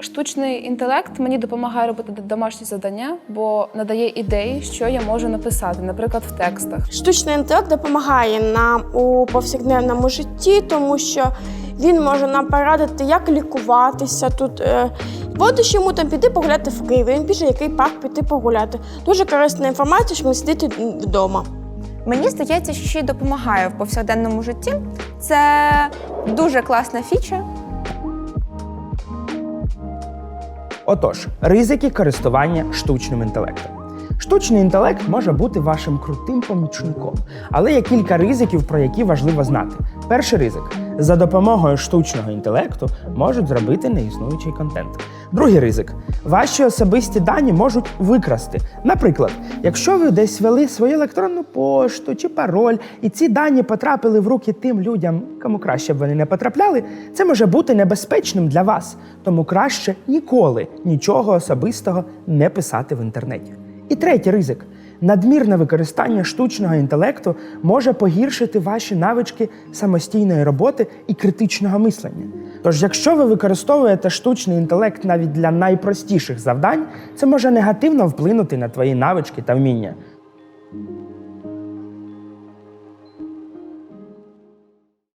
Штучний інтелект мені допомагає робити домашні завдання, бо надає ідеї, що я можу написати, наприклад, в текстах. Штучний інтелект допомагає нам у повсякденному житті, тому що він може нам порадити, як лікуватися тут. Е, Водиш йому там піти погуляти в Києві. Він пише, який парк піти погуляти. Дуже корисна інформація, щоб не сидіти вдома. Мені здається, що ще й допомагає в повсякденному житті. Це дуже класна фіча. Отож, ризики користування штучним інтелектом. Штучний інтелект може бути вашим крутим помічником, але є кілька ризиків, про які важливо знати. Перший ризик за допомогою штучного інтелекту можуть зробити неіснуючий контент. Другий ризик ваші особисті дані можуть викрасти. Наприклад, якщо ви десь ввели свою електронну пошту чи пароль, і ці дані потрапили в руки тим людям, кому краще б вони не потрапляли, це може бути небезпечним для вас. Тому краще ніколи нічого особистого не писати в інтернеті. І третій ризик. Надмірне використання штучного інтелекту може погіршити ваші навички самостійної роботи і критичного мислення. Тож, якщо ви використовуєте штучний інтелект навіть для найпростіших завдань, це може негативно вплинути на твої навички та вміння.